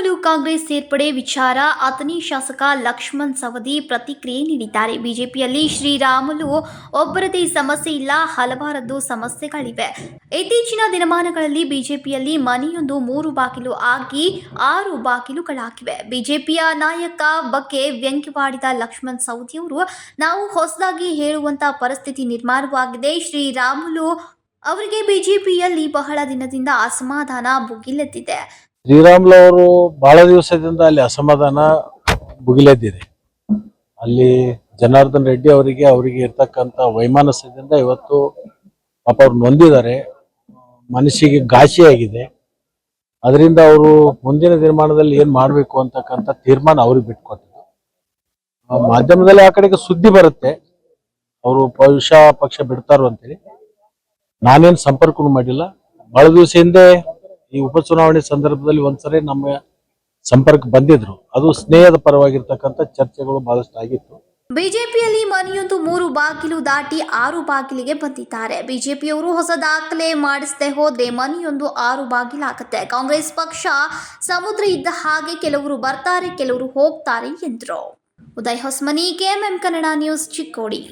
ಕಾಂಗ್ರೆಸ್ ಸೇರ್ಪಡೆ ವಿಚಾರ ಅಥಣಿ ಶಾಸಕ ಲಕ್ಷ್ಮಣ್ ಸವದಿ ಪ್ರತಿಕ್ರಿಯೆ ನೀಡಿದ್ದಾರೆ. ಬಿಜೆಪಿಯಲ್ಲಿ ಶ್ರೀರಾಮುಲು ಒಬ್ಬರದೇ ಸಮಸ್ಯೆ ಇಲ್ಲ, ಹಲವಾರದ್ದು ಸಮಸ್ಯೆಗಳಿವೆ. ಇತ್ತೀಚಿನ ದಿನಮಾನಗಳಲ್ಲಿ ಬಿಜೆಪಿಯಲ್ಲಿ ಮನೆಯೊಂದು ಮೂರು ಬಾಗಿಲು ಆಗಿ ಆರು ಬಾಗಿಲುಗಳಾಗಿವೆ. ಬಿಜೆಪಿಯ ನಾಯಕ ಬಗ್ಗೆ ವ್ಯಂಗ್ಯವಾಡಿದ ಲಕ್ಷ್ಮಣ್ ಸವದಿಯವರು, ನಾವು ಹೊಸದಾಗಿ ಹೇಳುವಂತ ಪರಿಸ್ಥಿತಿ ನಿರ್ಮಾಣವಾಗಿದೆ. ಶ್ರೀರಾಮುಲು ಅವರಿಗೆ ಬಿಜೆಪಿಯಲ್ಲಿ ಬಹಳ ದಿನದಿಂದ ಅಸಮಾಧಾನ ಭುಗಿಲೆದ್ದಿದೆ. ಶ್ರೀರಾಮ್ಲು ಅವರು ಬಹಳ ದಿವಸದಿಂದ ಅಲ್ಲಿ ಅಸಮಾಧಾನ ಭುಗಿಲೆದ್ದಿದೆ. ಅಲ್ಲಿ ಜನಾರ್ದನ್ ರೆಡ್ಡಿ ಅವರಿಗೆ ಅವರಿಗೆ ಇರ್ತಕ್ಕಂಥ ವೈಮಾನಸ್ಯದಿಂದ ಇವತ್ತು ಪಾಪ ಅವ್ರು ನೊಂದಿದ್ದಾರೆ. ಮನಸ್ಸಿಗೆ ಘಾಸಿಯಾಗಿದೆ. ಅದರಿಂದ ಅವರು ಮುಂದಿನ ನಿರ್ಮಾಣದಲ್ಲಿ ಏನ್ ಮಾಡಬೇಕು ಅಂತಕ್ಕಂಥ ತೀರ್ಮಾನ ಅವ್ರಿಗೆ ಬಿಟ್ಕೊಟ್ಟಿದ್ರು ಆ ಮಾಧ್ಯಮದಲ್ಲಿ ಆ ಕಡೆಗೆ ಸುದ್ದಿ ಬರುತ್ತೆ. ಅವರು ಭವಿಷ್ಯ ಪಕ್ಷ ಬಿಡ್ತಾರೋ ಅಂತೇಳಿ. ನಾನೇನು ಸಂಪರ್ಕನೂ ಮಾಡಿಲ್ಲ. ಬಹಳ ದಿವಸ ಹಿಂದೆ ಈ ಉಪಚುನಾವಣೆ ಸಂದರ್ಭದಲ್ಲಿ ಒಂದ್ಸರಿ ನಮ್ಮ ಸಂಪರ್ಕ ಬಂದಿದ್ರು. ಅದು ಸ್ನೇಹದ ಪರವಾಗಿರ್ತಕ್ಕಂಥ ಚರ್ಚೆಗಳು ಬಹಳಷ್ಟು ಆಗಿತ್ತು. ಬಿಜೆಪಿಯಲ್ಲಿ ಮನೆಯೊಂದು ಮೂರು ಬಾಗಿಲು ದಾಟಿ ಆರು ಬಾಗಿಲಿಗೆ ಬಂದಿದ್ದಾರೆ. ಬಿಜೆಪಿಯವರು ಹೊಸ ದಾಖಲೆ ಮಾಡಿಸದೆ ಹೋದ್ರೆ ಮನೆಯೊಂದು ಆರು ಬಾಗಿಲಾಗುತ್ತೆ ಕಾಂಗ್ರೆಸ್ ಪಕ್ಷ ಸಮುದ್ರ ಇದ್ದ ಹಾಗೆ ಕೆಲವರು ಬರ್ತಾರೆ, ಕೆಲವರು ಹೋಗ್ತಾರೆ ಎಂದರು. Uday Hosmani, KMM Kannada news Chikkodi.